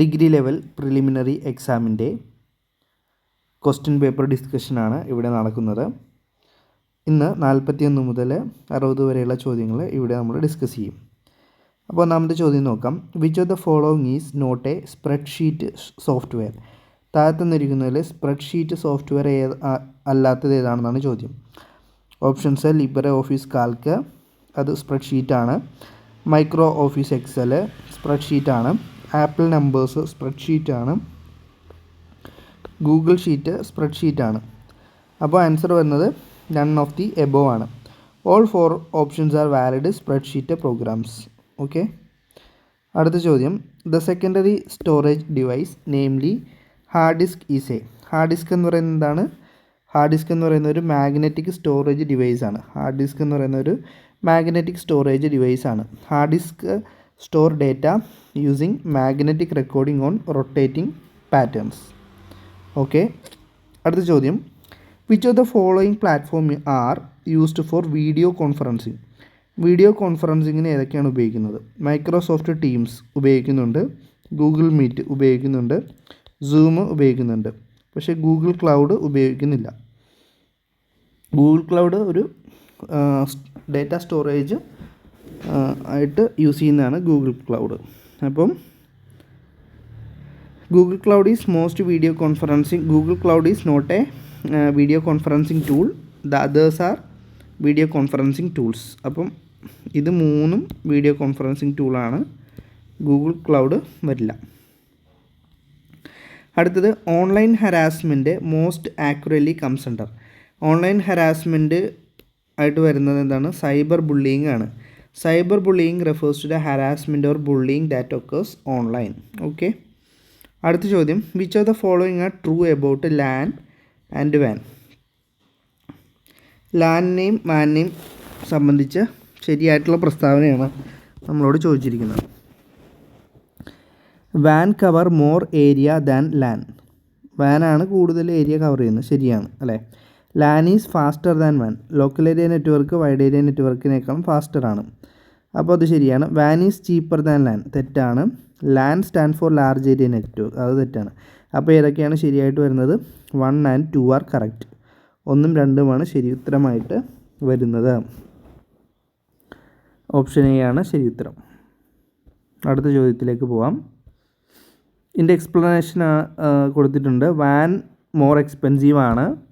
Degree level preliminary എക്സാമിന്റെ question paper ഡിസ്കഷനാണ് ഇവിടെ നടക്കുന്നത്. ഇന്ന് നാൽപ്പത്തിയൊന്ന് മുതൽ അറുപത് വരെയുള്ള ചോദ്യങ്ങൾ ഇവിടെ നമ്മൾ ഡിസ്കസ് ചെയ്യും. അപ്പോൾ ഒന്നാമത്തെ ചോദ്യം നോക്കാം. Which of the following is not a spreadsheet software താഴത്ത് തന്നിരിക്കുന്നതിൽ സ്പ്രെഡ്ഷീറ്റ് സോഫ്റ്റ്വെയർ ഏത് അല്ലാത്തത് ഏതാണെന്നാണ് ചോദ്യം. ഓപ്ഷൻസ് ലിബറെ ഓഫീസ് കാൽക്ക് അത് സ്പ്രെഡ്ഷീറ്റാണ് മൈക്രോ ഓഫീസ് എക്സൽ സ്പ്രെഡ്ഷീറ്റാണ് ആപ്പിൾ നമ്പേഴ്സ് സ്പ്രെഡ്ഷീറ്റാണ്. ഗൂഗിൾ ഷീറ്റ് സ്പ്രെഡ്ഷീറ്റാണ്. അപ്പോൾ ആൻസർ വരുന്നത് നൺ ഓഫ് ദി എബോ ആണ്. All four options are valid spreadsheet programs. Okay? അടുത്ത ചോദ്യം. The secondary storage device namely hard disk is a hard disk എന്ന് പറയുന്നത് എന്താണ്? ഹാർഡ് ഡിസ്ക് എന്ന് പറയുന്ന ഒരു മാഗ്നറ്റിക് സ്റ്റോറേജ് ഡിവൈസ് ആണ്. ഹാർഡ് ഡിസ്ക് എന്ന് പറയുന്ന ഒരു മാഗ്നറ്റിക് സ്റ്റോറേജ് ഡിവൈസ് ആണ്. Hard disk store data using magnetic recording on rotating patterns okay അടുത്ത ചോദ്യം. Which of the following platform are used for video conferencing video കോൺഫറൻസിങ്ങിന് ഏതൊക്കെയാണ് ഉപയോഗിക്കുന്നത്? മൈക്രോസോഫ്റ്റ് ടീംസ് ഉപയോഗിക്കുന്നുണ്ട്. ഗൂഗിൾ മീറ്റ് ഉപയോഗിക്കുന്നുണ്ട്. സൂം ഉപയോഗിക്കുന്നുണ്ട്. പക്ഷേ ഗൂഗിൾ ക്ലൗഡ് ഉപയോഗിക്കുന്നില്ല. ഗൂഗിൾ ക്ലൗഡ് ഒരു ഡേറ്റ സ്റ്റോറേജ് ആയിട്ട് യൂസ് ചെയ്യുന്നതാണ് ഗൂഗിൾ ക്ലൗഡ്. അപ്പം Google Cloud is most video conferencing Google Cloud is not a video conferencing tool. The others are video conferencing tools. അപ്പം ഇത് മൂന്നും വീഡിയോ കോൺഫറൻസിങ് ടൂളാണ് Google cloud വരില്ല. അടുത്തത് online harassment most accurately comes online harassment ആയിട്ട് വരുന്നത് എന്താണ്? Cyber bullying ആണ്. Cyber bullying refers to the harassment or bullying that occurs online okay അടുത്ത ചോദ്യം. Which are the following are true about LAN and van ലാൻഡിനെയും വാനിനെയും സംബന്ധിച്ച് ശരിയായിട്ടുള്ള പ്രസ്താവനയാണ് നമ്മളോട് ചോദിച്ചിരിക്കുന്നത്. Van cover more area than LAN വാനാണ് കൂടുതൽ ഏരിയ കവർ ചെയ്യുന്നത്. ശരിയാണ് അല്ലേ? LAN is faster than van. Local area network wide area നെറ്റ്വർക്കിനേക്കാളും ഫാസ്റ്ററാണ്. അപ്പോൾ അത് ശരിയാണ്. വാൻ ഈസ് ചീപ്പർ ദാൻ ലാൻ. തെറ്റാണ്. LAN stand for large area network. അത് തെറ്റാണ്. അപ്പോൾ ഏതൊക്കെയാണ് ശരിയായിട്ട് വരുന്നത്? One and two are correct. ഒന്നും രണ്ടുമാണ് ശരി ഉത്തരമായിട്ട് വരുന്നത്. ഓപ്ഷൻ എ ആണ് ശരി ഉത്തരം. അടുത്ത ചോദ്യത്തിലേക്ക് പോവാം. ഇതിന്റെ എക്സ്പ്ലനേഷൻ കൊടുത്തിട്ടുണ്ട്. വാൻ മോർ എക്സ്പെൻസീവ് ആണ്.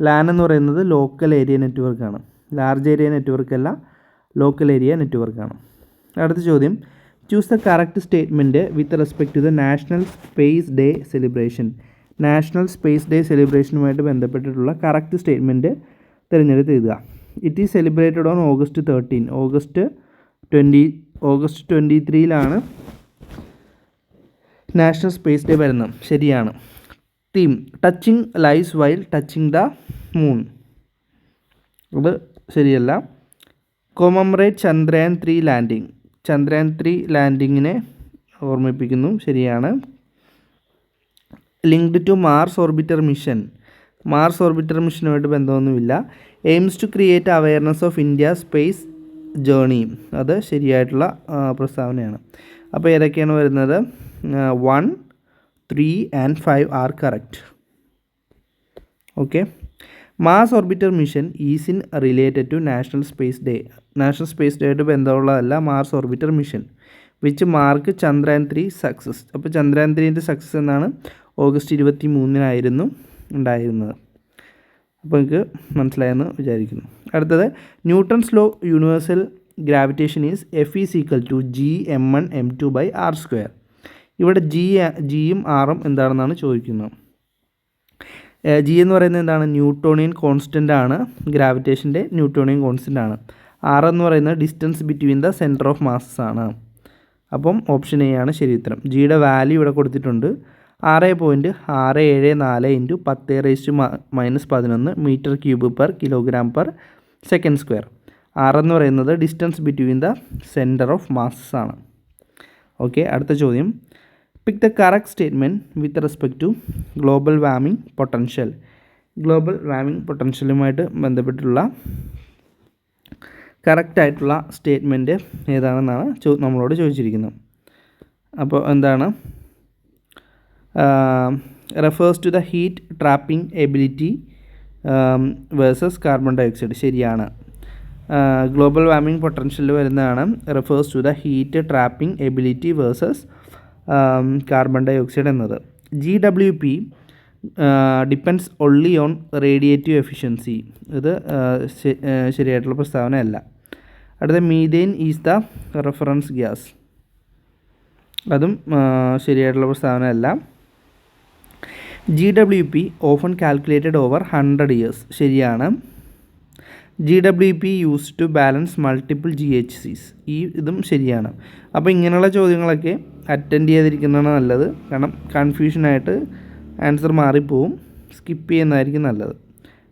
ലാൻ എന്ന് പറയുന്നത് ലോക്കൽ ഏരിയ നെറ്റ്വർക്കാണ് ലാർജ് ഏരിയ നെറ്റ്വർക്ക് അല്ല ലോക്കൽ ഏരിയ നെറ്റ്വർക്കാണ് അടുത്ത ചോദ്യം. Choose the correct statement with respect to the national space day celebration national space day സെലിബ്രേഷനുമായിട്ട് ബന്ധപ്പെട്ടിട്ടുള്ള കറക്റ്റ് സ്റ്റേറ്റ്മെന്റ് തിരഞ്ഞെടുത്ത് എഴുതുക. It is celebrated on August thirteen August twenty August twenty ത്രീയിലാണ് national space day വരുന്നത്. ശരിയാണ്. Theme touching lives while touching the moon അത് ശരിയല്ല. Commemorate Chandrayaan three landing Chandrayaan three ലാൻഡിങ്ങിനെ ഓർമ്മിപ്പിക്കുന്നു. ശരിയാണ്. Linked to Mars orbiter mission Mars orbiter മിഷനുമായിട്ട് ബന്ധമൊന്നുമില്ല. Aims to create awareness of India space journey അത് ശരിയായിട്ടുള്ള പ്രസ്താവനയാണ്. അപ്പോൾ ഏതൊക്കെയാണ് വരുന്നത്? One three and five are correct okay Mars orbiter mission is in related to national space day national space day ആയിട്ട് ബന്ധമുള്ളതല്ല Mars orbiter mission which mark Chandrayaan three success അപ്പോൾ ചന്ദ്രയാൻ ത്രീന്റെ success എന്നാണ് ഓഗസ്റ്റ് ഇരുപത്തി മൂന്നിനായിരുന്നു ഉണ്ടായിരുന്നത്. അപ്പോൾ നിങ്ങൾക്ക് മനസ്സിലായെന്ന് വിചാരിക്കുന്നു. അടുത്തത് Newton's law universal gravitation is F is equal to G M one M two by R square ഇവിടെ ജി ജിയും ആറും എന്താണെന്നാണ് ചോദിക്കുന്നത്. ജി എന്ന് പറയുന്നത് എന്താണ്? ന്യൂട്ടോണിയൻ കോൺസ്റ്റന്റ് ആണ്. ഗ്രാവിറ്റേഷന്റെ ന്യൂട്ടോണിയൻ കോൺസ്റ്റന്റ് ആണ്. ആർ എന്ന് പറയുന്നത് distance between the centre of masses ആണ്. അപ്പം ഓപ്ഷൻ എ ആണ് ശരി ഉത്തരം. ജിയുടെ വാല്യൂ ഇവിടെ കൊടുത്തിട്ടുണ്ട്. ആറ് പോയിന്റ് ആറ് ഏഴ് നാല് ഇന്റു പത്ത് റേസ്റ്റ് മൈനസ് പതിനൊന്ന് metre cube per kilogram per second square R എന്ന് പറയുന്നത് distance between the centre of masses ആണ്. ഓക്കെ അടുത്ത ചോദ്യം. Pick the correct statement with respect to global warming potential global warming പൊട്ടൻഷ്യലുമായിട്ട് ബന്ധപ്പെട്ടുള്ള കറക്റ്റായിട്ടുള്ള സ്റ്റേറ്റ്മെന്റ് ഏതാണെന്നാണ് ചോ നമ്മളോട് ചോദിച്ചിരിക്കുന്നത്. അപ്പോൾ എന്താണ്? Refers to the heat trapping ability versus carbon dioxide ശരിയാണ്. ഗ്ലോബൽ വാർമിംഗ് പൊട്ടൻഷ്യൽ വരുന്നതാണ്. Refers to the heat trapping ability versus carbon dioxide എന്നത്. G W P depends only on radiative efficiency ഇത് ശരിയായിട്ടുള്ള പ്രസ്താവനയല്ല. അടുത്ത methane is the reference gas അതും ശരിയായിട്ടുള്ള പ്രസ്താവനയല്ല. G W P often calculated over hundred years ശരിയാണ്. G W P use to balance multiple G H Gs ഈ ഇതും ശരിയാണ്. അപ്പോൾ ഇങ്ങനെയുള്ള ചോദ്യങ്ങളൊക്കെ അറ്റൻഡ് ചെയ്തിരിക്കുന്നതാണ് നല്ലത്. കാരണം കൺഫ്യൂഷനായിട്ട് ആൻസർ മാറിപ്പോവും. സ്കിപ്പ് ചെയ്യുന്നതായിരിക്കും നല്ലത്.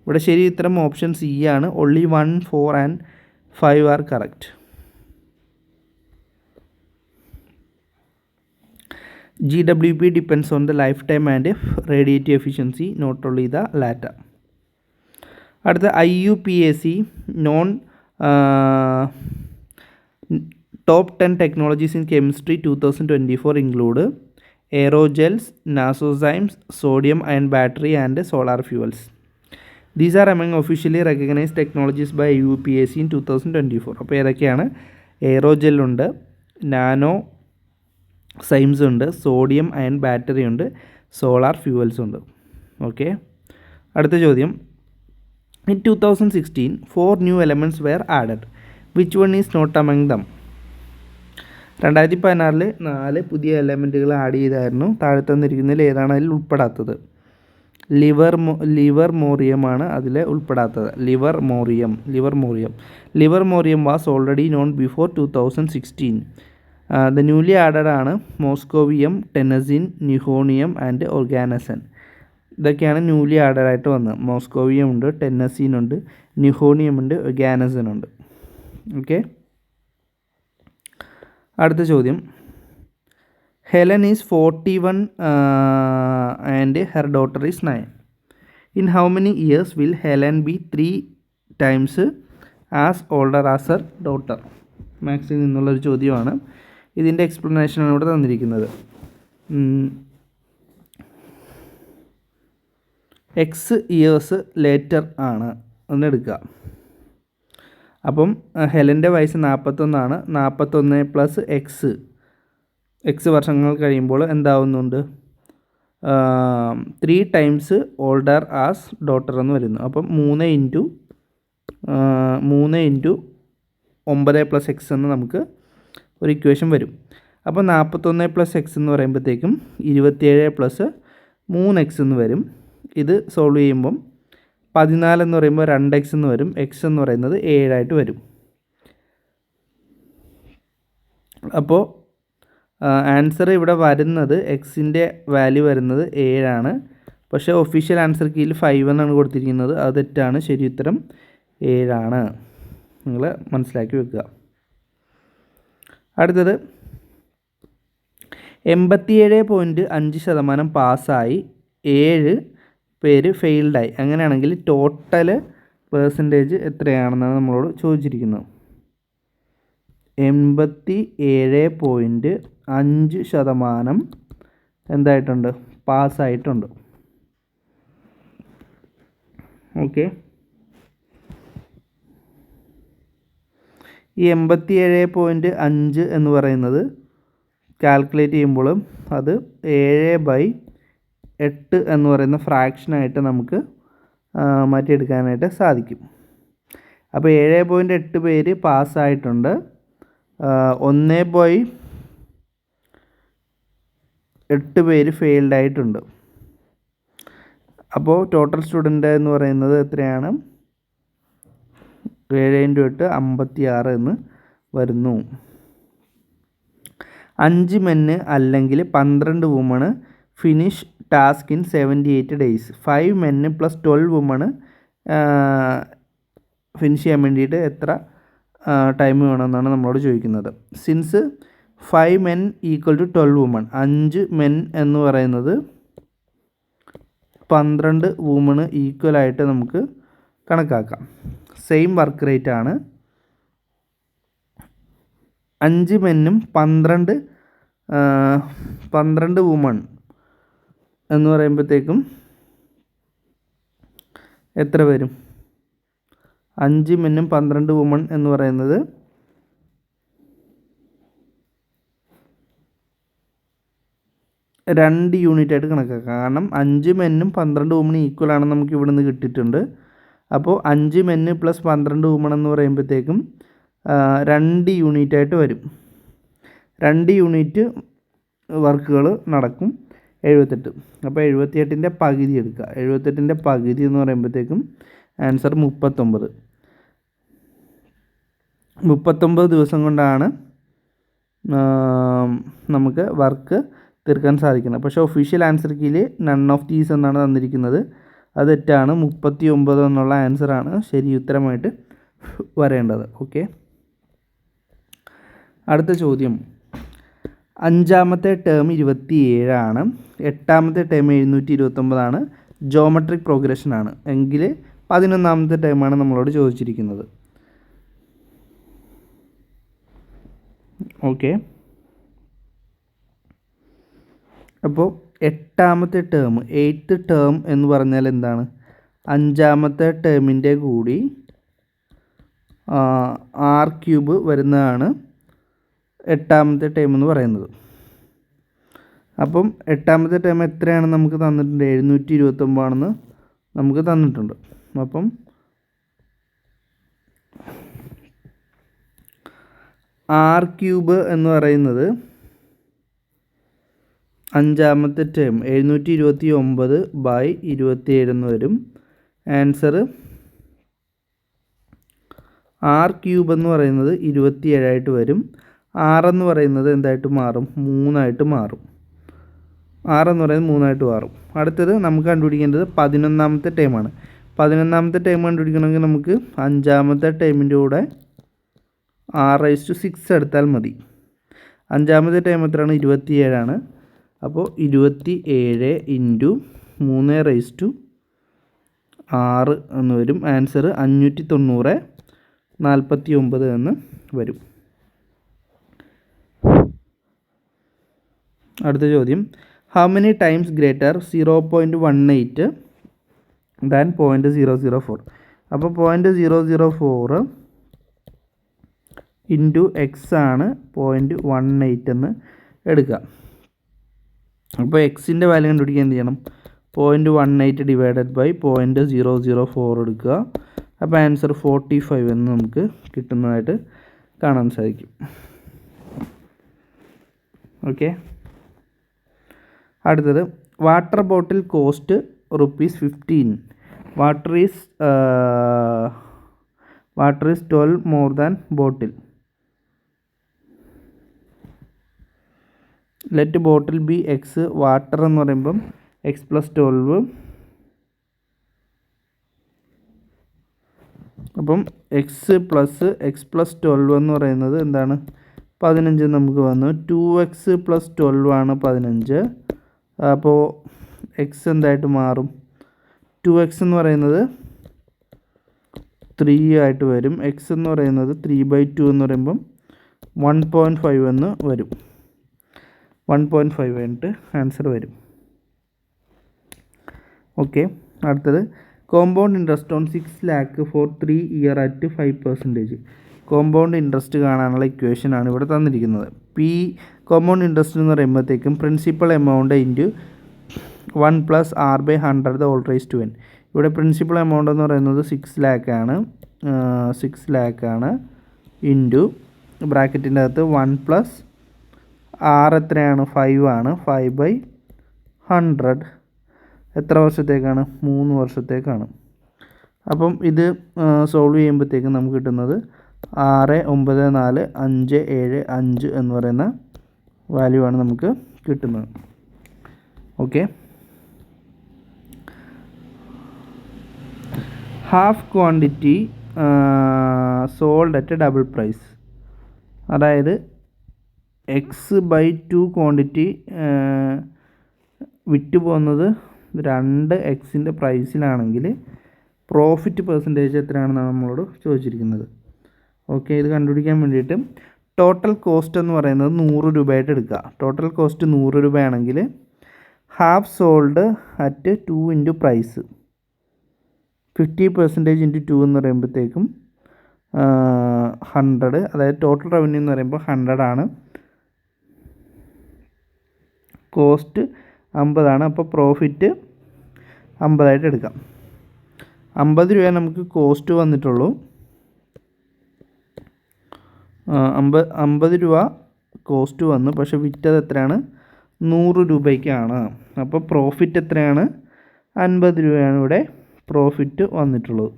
ഇവിടെ ശരി ഇത്തരം ഓപ്ഷൻ സി ആണ്. Only one four and five are correct G W P depends on the life time and radiative efficiency not only the ലാറ്റ അടുത്ത I U P A C known top ten technologies in chemistry two thousand twenty four include aerogels nanozymes sodium ion battery and solar fuels these are among officially recognise technologies by U P S C in two thousand twenty four അപ്പോൾ ഏതൊക്കെയാണ് എയറോജെല്ലുണ്ട് nanozymes ഉണ്ട് sodium ion battery ഉണ്ട് solar fuels ഉണ്ട്. Okay അടുത്ത ചോദ്യം. In two thousand sixteen four new elements were added which one is not among them രണ്ടായിരത്തി പതിനാറിൽ നാല് പുതിയ എലമെന്റുകൾ ആഡ് ചെയ്തായിരുന്നു. താഴെ തന്നിരിക്കുന്നതിൽ ഏതാണ് അതിൽ ഉൾപ്പെടാത്തത്? ലിവർ മോ ലിവർ മോറിയമാണ് അതിൽ ഉൾപ്പെടാത്തത്. Livermorium livermorium livermorium was already known before two thousand sixteen the newly added ആണ് moscovium tennessine nihonium and oganesson. ഇതൊക്കെയാണ് ന്യൂലി ആഡഡ് ആയിട്ട് വന്നത്. മോസ്കോവിയം ഉണ്ട് ടെന്നസീൻ ഉണ്ട് നിഹോണിയം ഉണ്ട് ഗാനസൻ ഉണ്ട് ഓക്കെ അടുത്ത ചോദ്യം. Helen is forty one and her daughter is nine in how many years will Helen be three times as older as her daughter മാത്സിൽ നിന്നുള്ളൊരു ചോദ്യമാണ്. ഇതിന്റെ എക്സ്പ്ലനേഷനാണ് ഇവിടെ തന്നിരിക്കുന്നത്. എക്സ് ഇയേഴ്സ് ലേറ്റർ ആണ്. എന്നെടുക്കുക അപ്പം ഹെലന്റെ വയസ്സ് നാൽപ്പത്തൊന്നാണ്. നാൽപ്പത്തൊന്ന് പ്ലസ് എക്സ് എക്സ് വർഷങ്ങൾ കഴിയുമ്പോൾ എന്താവുന്നുണ്ട്? Three times older as daughter എന്ന് വരുന്നു. അപ്പം മൂന്ന് ഇന്റു മൂന്ന് ഇന്റു ഒമ്പത് പ്ലസ് എക്സ് എന്ന് നമുക്ക് ഒരു ഇക്വേഷൻ വരും. അപ്പോൾ നാൽപ്പത്തൊന്ന് പ്ലസ് എക്സ് എന്ന് പറയുമ്പോഴത്തേക്കും ഇരുപത്തിയേഴ് പ്ലസ് മൂന്ന് എക്സ് എന്ന് വരും. ഇത് സോൾവ് ചെയ്യുമ്പം പതിനാലെന്ന് പറയുമ്പോൾ രണ്ട് എക്സ് എന്ന് വരും. എക്സ് എന്ന് പറയുന്നത് ഏഴായിട്ട് വരും. അപ്പോൾ ആൻസർ ഇവിടെ വരുന്നത് എക്സിന്റെ വാല്യൂ വരുന്നത് ഏഴാണ്. പക്ഷേ ഒഫീഷ്യൽ ആൻസർ കീയിൽ ഫൈവ് എന്നാണ് കൊടുത്തിരിക്കുന്നത്. അത് തെറ്റാണ്. ശരി ഉത്തരം ഏഴാണ്. നിങ്ങൾ മനസ്സിലാക്കി വെക്കുക. അടുത്തത് എൺപത്തിയേഴ് പോയിന്റ് അഞ്ച് ശതമാനം പാസ്സായി ഏഴ് പേര് ഫെയിൽഡായി അങ്ങനെയാണെങ്കിൽ ടോട്ടൽ പേഴ്സന്റേജ് എത്രയാണെന്നാണ് നമ്മളോട് ചോദിച്ചിരിക്കുന്നത്. എൺപത്തി ഏഴ് പോയിന്റ് അഞ്ച് ശതമാനം എന്തായിട്ടുണ്ട്? പാസ്സായിട്ടുണ്ട് ഓക്കെ ഈ എൺപത്തി ഏഴ് പോയിന്റ് അഞ്ച് എന്ന് പറയുന്നത് കാൽക്കുലേറ്റ് ചെയ്യുമ്പോൾ അത് ഏഴ് ബൈ എട്ട് എന്ന് പറയുന്ന ഫ്രാക്ഷനായിട്ട് നമുക്ക് മാറ്റിയെടുക്കാനായിട്ട് സാധിക്കും. അപ്പോൾ ഏഴ് പോയിന്റ് എട്ട് പേര് പാസ്സായിട്ടുണ്ട് ഒന്ന് പോയി എട്ട് പേര് ഫെയിൽഡ് ആയിട്ടുണ്ട്. അപ്പോൾ ടോട്ടൽ സ്റ്റുഡന്റ് എന്ന് പറയുന്നത് എത്രയാണ്? ഏഴ് ഇന്റു എട്ട് അമ്പത്തി ആറ് എന്ന് വരുന്നു. അഞ്ച് മെന്ന് അല്ലെങ്കിൽ പന്ത്രണ്ട് woman finish task in seventy eight days five men plus twelve woman finish ചെയ്യാൻ വേണ്ടിയിട്ട് എത്ര ടൈം വേണമെന്നാണ് നമ്മളോട് ചോദിക്കുന്നത്. Since five men equal to twelve woman അഞ്ച് മെൻ എന്ന് പറയുന്നത് പന്ത്രണ്ട് വുമണ് ഈക്വലായിട്ട് നമുക്ക് കണക്കാക്കാം. സെയിം വർക്ക് റേറ്റ് ആണ്. അഞ്ച് മെന്നും പന്ത്രണ്ട് പന്ത്രണ്ട് വുമൺ എന്ന് പറയുമ്പോഴത്തേക്കും എത്ര വരും? അഞ്ച് മെന്നും പന്ത്രണ്ട് വുമൺ എന്ന് പറയുന്നത് രണ്ട് യൂണിറ്റ് ആയിട്ട് കണക്കാക്കാം. കാരണം അഞ്ച് മെന്നും പന്ത്രണ്ട് വുമൺ ഈക്വൽ ആണെന്ന് നമുക്ക് ഇവിടെ നിന്ന് കിട്ടിയിട്ടുണ്ട്. അപ്പോൾ അഞ്ച് മെന്ന് പ്ലസ് പന്ത്രണ്ട് വുമൺ എന്ന് പറയുമ്പോഴത്തേക്കും രണ്ട് യൂണിറ്റ് ആയിട്ട് വരും. രണ്ട് യൂണിറ്റ് വർക്കുകൾ നടക്കും. എഴുപത്തെട്ട്. അപ്പോൾ എഴുപത്തിയെട്ടിന്റെ പകുതി എടുക്കുക. എഴുപത്തെട്ടിന്റെ പകുതി എന്ന് പറയുമ്പോഴത്തേക്കും ആൻസർ മുപ്പത്തൊമ്പത്. മുപ്പത്തൊമ്പത് ദിവസം കൊണ്ടാണ് നമുക്ക് വർക്ക് തീർക്കാൻ സാധിക്കുന്നത്. പക്ഷേ ഒഫീഷ്യൽ ആൻസർ കീയിൽ നൺ ഓഫ് ദീസ് എന്നാണ് തന്നിരിക്കുന്നത്. അത് തെറ്റാണ്. മുപ്പത്തി ഒമ്പത് എന്നുള്ള ആൻസറാണ് ശരി ഉത്തരമായിട്ട് വരേണ്ടത്. ഓക്കെ അടുത്ത ചോദ്യം. അഞ്ചാമത്തെ ടേം ഇരുപത്തി ഏഴാണ് എട്ടാമത്തെ ടേം എഴുന്നൂറ്റി ഇരുപത്തൊമ്പതാണ് ജോമെട്രിക് പ്രോഗ്രഷനാണ് എങ്കിൽ പതിനൊന്നാമത്തെ ടേമാണ് നമ്മളോട് ചോദിച്ചിരിക്കുന്നത്. ഓക്കെ അപ്പോൾ എട്ടാമത്തെ ടേം എയ്ത്ത് ടേം എന്ന് പറഞ്ഞാൽ എന്താണ്? അഞ്ചാമത്തെ ടേമിന്റെ കൂടി ആർ ക്യൂബ് വരുന്നതാണ്. എട്ടാമത്തെ ടേം എന്ന് പറയുന്നത്. അപ്പം എട്ടാമത്തെ ടേം എത്രയാണ് നമുക്ക് തന്നിട്ടുണ്ട്? എഴുന്നൂറ്റി ഇരുപത്തൊമ്പതാണെന്ന് നമുക്ക് തന്നിട്ടുണ്ട്. അപ്പം ആർ ക്യൂബ് എന്ന് പറയുന്നത് അഞ്ചാമത്തെ ടേം എഴുന്നൂറ്റി ഇരുപത്തി ഒമ്പത് ബൈ ഇരുപത്തിയേഴ് എന്ന് വരും. ആൻസർ ആർ ക്യൂബ് എന്ന് പറയുന്നത് ഇരുപത്തിയേഴായിട്ട് വരും. ആറെന്ന് പറയുന്നത് എന്തായിട്ട് മാറും? മൂന്നായിട്ട് മാറും. ആറെന്ന് പറയുന്നത് മൂന്നായിട്ട് മാറും. അടുത്തത് നമുക്ക് കണ്ടുപിടിക്കേണ്ടത് പതിനൊന്നാമത്തെ ടൈമാണ് പതിനൊന്നാമത്തെ ടൈം കണ്ടുപിടിക്കണമെങ്കിൽ നമുക്ക് അഞ്ചാമത്തെ ടൈമിന്റെ കൂടെ ആർ റൈസ് ടു സിക്സ് എടുത്താൽ മതി. അഞ്ചാമത്തെ ടൈം എത്രയാണ്? ഇരുപത്തി ഏഴാണ് അപ്പോൾ ഇരുപത്തി ഏഴ് ഇന്റു മൂന്ന് റൈസ് ടു ആറ് എന്ന് വരും. ആൻസർ അഞ്ഞൂറ്റി തൊണ്ണൂറ് നാൽപ്പത്തി ഒമ്പത് എന്ന് വരും. അടുത്ത ചോദ്യം. How many times greater zero point one eight than point zero zero four അപ്പോൾ point zero zero four into X ആണ് പോയിന്റ് വൺ എയ്റ്റ് എന്ന് എടുക്കുക. അപ്പോൾ എക്സിന്റെ വാല്യൂ കണ്ടുപിടിക്കാൻ എന്ത് ചെയ്യണം? Point one eight divided by point zero zero four എടുക്കുക. അപ്പോൾ ആൻസർ ഫോർട്ടി ഫൈവ് എന്ന് നമുക്ക് കിട്ടുന്നതായിട്ട് കാണാൻ സാധിക്കും. ഓക്കെ അടുത്തത് water bottle cost rupees fifteen water is water is twelve more than bottle let bottle be X water എന്ന് പറയുമ്പം X plus twelve അപ്പം X plus X plus twelve എന്ന് പറയുന്നത് എന്താണ്? പതിനഞ്ച് നമുക്ക് വന്നു. ടു എക്സ് പ്ലസ് ട്വൽവ് ആണ് പതിനഞ്ച്. അപ്പോൾ എക്സ് എന്തായിട്ട് മാറും? ടു എക്സ് എന്ന് പറയുന്നത് ത്രീ ആയിട്ട് വരും. എക്സ് എന്ന് പറയുന്നത് ത്രീ ബൈ ടു എന്ന് പറയുമ്പം വൺ പോയിന്റ് ഫൈവ് എന്ന് വരും. വൺ പോയിന്റ് ഫൈവ് ആയിട്ട് ആൻസർ വരും. ഓക്കെ അടുത്തത് compound interest on six lakh four three year at five percentage compound interest കാണാനുള്ള ഇക്വേഷനാണ് ഇവിടെ തന്നിരിക്കുന്നത്. പി കോമ്പൗണ്ട് ഇൻട്രസ്റ്റ് എന്ന് പറയുമ്പോഴത്തേക്കും principal amount into one plus R by hundred all raise to N ഇവിടെ പ്രിൻസിപ്പൽ എമൗണ്ട് എന്ന് പറയുന്നത് സിക്സ് ലാക്കാണ് സിക്സ് ലാക്കാണ് ഇന്റു ബ്രാക്കറ്റിന്റെ അകത്ത് വൺ പ്ലസ് ആർ എത്രയാണ്? ഫൈവ് ആണ്. ഫൈവ് ബൈ ഹൺഡ്രഡ് എത്ര വർഷത്തേക്കാണ്? മൂന്ന് വർഷത്തേക്കാണ്. അപ്പം ഇത് സോൾവ് ചെയ്യുമ്പോഴത്തേക്കും നമുക്ക് കിട്ടുന്നത് ആറ് ഒമ്പത് നാല് അഞ്ച് ഏഴ് അഞ്ച് എന്ന് പറയുന്ന വാല്യൂ ആണ് നമുക്ക് കിട്ടുന്നത്. Okay half quantity sold at double price അതായത് എക്സ് ബൈ ടു ക്വാണ്ടിറ്റി വിറ്റ് പോകുന്നത് രണ്ട് എക്സിന്റെ പ്രൈസിലാണെങ്കിൽ പ്രോഫിറ്റ് പെർസെന്റേജ് എത്രയാണെന്നാണ് നമ്മളോട് ചോദിച്ചിരിക്കുന്നത്. ഓക്കെ ഇത് കണ്ടുപിടിക്കാൻ വേണ്ടിയിട്ട് ടോട്ടൽ കോസ്റ്റ് എന്ന് പറയുന്നത് നൂറ് രൂപയായിട്ട് എടുക്കുക. ടോട്ടൽ കോസ്റ്റ് നൂറ് രൂപയാണെങ്കിൽ half sold at two into price fifty percentage into two എന്ന് പറയുമ്പോഴത്തേക്കും ഹൺഡ്രഡ് അതായത് ടോട്ടൽ റവന്യൂ എന്ന് പറയുമ്പോൾ ഹൺഡ്രഡ് ആണ്. കോസ്റ്റ് അമ്പതാണ് അപ്പോൾ പ്രോഫിറ്റ് അമ്പതായിട്ട് എടുക്കാം. അമ്പത് രൂപ നമുക്ക് കോസ്റ്റ് വന്നിട്ടുള്ളൂ. അമ്പത് അമ്പത് രൂപ കോസ്റ്റ് വന്നു. പക്ഷെ വിറ്റത് എത്രയാണ്? നൂറ് രൂപയ്ക്കാണ്. അപ്പോൾ പ്രോഫിറ്റ് എത്രയാണ്? അൻപത് രൂപയാണ് ഇവിടെ പ്രോഫിറ്റ് വന്നിട്ടുള്ളത്.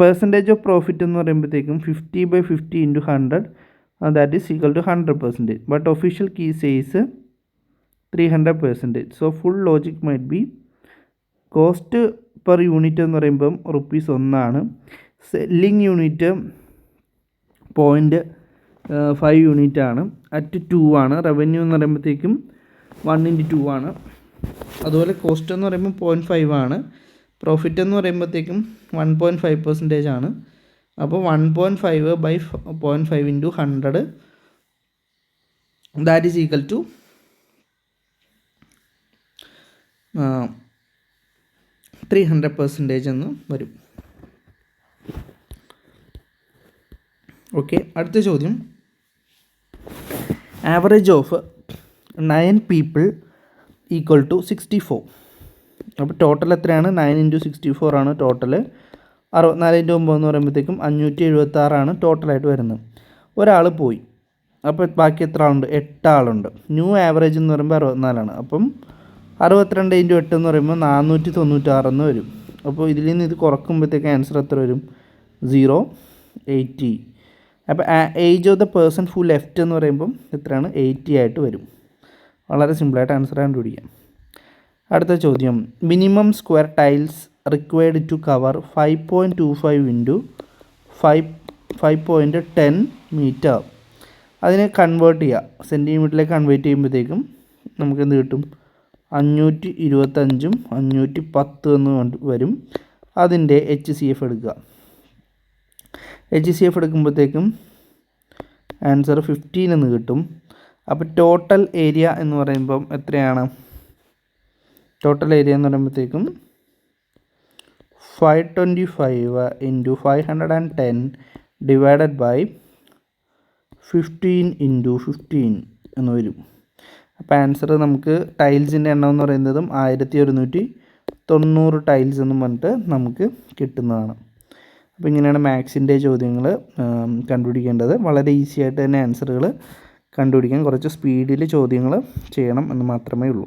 പെർസെന്റേജ് ഓഫ് പ്രോഫിറ്റ് എന്ന് പറയുമ്പോഴത്തേക്കും fifty by fifty into hundred that is equal to hundred percentage but official key says three hundred percentage so full logic might be cost per unit എന്ന് പറയുമ്പം rupees ഒന്നാണ്. Selling unit point five unit ആണ്. At two ആണ്. Revenue എന്ന് പറയുമ്പോഴത്തേക്കും one into two ആണ്. അതുപോലെ cost എന്ന് പറയുമ്പോൾ പോയിന്റ് ഫൈവ് ആണ്. പ്രോഫിറ്റ് എന്ന് പറയുമ്പോഴത്തേക്കും വൺ പോയിന്റ് ഫൈവ് പെർസെന്റേജ് ആണ്. അപ്പോൾ one point five by point five into hundred that is equal to three hundred percentage എന്ന് വരും. ഓക്കെ അടുത്ത ചോദ്യം. Average of nine people equal to sixty four അപ്പോൾ ടോട്ടൽ എത്രയാണ്? നയൻ ഇന്റു സിക്സ്റ്റി ഫോർ ആണ് total അറുപത്തിനാല് ഇന്റു ഒമ്പത് എന്ന് പറയുമ്പോഴത്തേക്കും അഞ്ഞൂറ്റി എഴുപത്താറാണ് ടോട്ടലായിട്ട് വരുന്നത്. ഒരാൾ പോയി. അപ്പോൾ ബാക്കി എത്ര ആളുണ്ട്? എട്ട് ആളുണ്ട്. ന്യൂ ആവറേജ് എന്ന് പറയുമ്പോൾ അറുപത്തിനാലാണ് അപ്പം അറുപത്തിരണ്ട് ഇന്റു എട്ട് എന്ന് പറയുമ്പോൾ നാനൂറ്റി തൊണ്ണൂറ്റാറെന്ന് വരും. അപ്പോൾ ഇതിൽ നിന്ന് ഇത് കുറക്കുമ്പോഴത്തേക്ക് ആൻസർ എത്ര വരും? സീറോ എയ്റ്റി അപ്പോൾ age of the person full left എന്ന് പറയുമ്പം എത്രയാണ്? എയ്റ്റി ആയിട്ട് വരും. വളരെ സിമ്പിളായിട്ട് ആൻസർ കണ്ടുപിടിക്കാം. അടുത്ത ചോദ്യം. Minimum square tiles required to cover five point two five into five five point ten metre അതിനെ കൺവേർട്ട് ചെയ്യുക. സെന്റിമീറ്ററിലേക്ക് കൺവേർട്ട് ചെയ്യുമ്പോഴത്തേക്കും നമുക്ക് എന്ത് കിട്ടും? അഞ്ഞൂറ്റി ഇരുപത്തഞ്ചും അഞ്ഞൂറ്റി പത്ത് എന്ന് വരും. അതിന്റെ എച്ച് സി എഫ് എടുക്കുക. എച്ച് സി എഫ് എടുക്കുമ്പോഴത്തേക്കും ആൻസർ ഫിഫ്റ്റീൻ എന്ന് കിട്ടും. അപ്പോൾ ടോട്ടൽ ഏരിയ എന്ന് പറയുമ്പം എത്രയാണ്? ടോട്ടൽ ഏരിയ എന്ന് പറയുമ്പോഴത്തേക്കും five twenty five into five hundred and ten divided by fifteen into fifteen എന്ന് വരും. അപ്പോൾ ആൻസർ നമുക്ക് ടൈൽസിന്റെ എണ്ണം എന്ന് പറയുന്നതും ആയിരത്തി ഒരുന്നൂറ്റി തൊണ്ണൂറ് ടൈൽസ് എന്ന് പറഞ്ഞിട്ട് നമുക്ക് കിട്ടുന്നതാണ്. അപ്പോൾ ഇങ്ങനെയാണ് മാത്സിന്റെ ചോദ്യങ്ങൾ കണ്ടുപിടിക്കേണ്ടത്. വളരെ ഈസി ആയിട്ട് തന്നെ ആൻസറുകൾ കണ്ടുപിടിക്കാൻ കുറച്ച് സ്പീഡിൽ ചോദ്യങ്ങൾ ചെയ്യണം എന്ന് മാത്രമേ ഉള്ളൂ.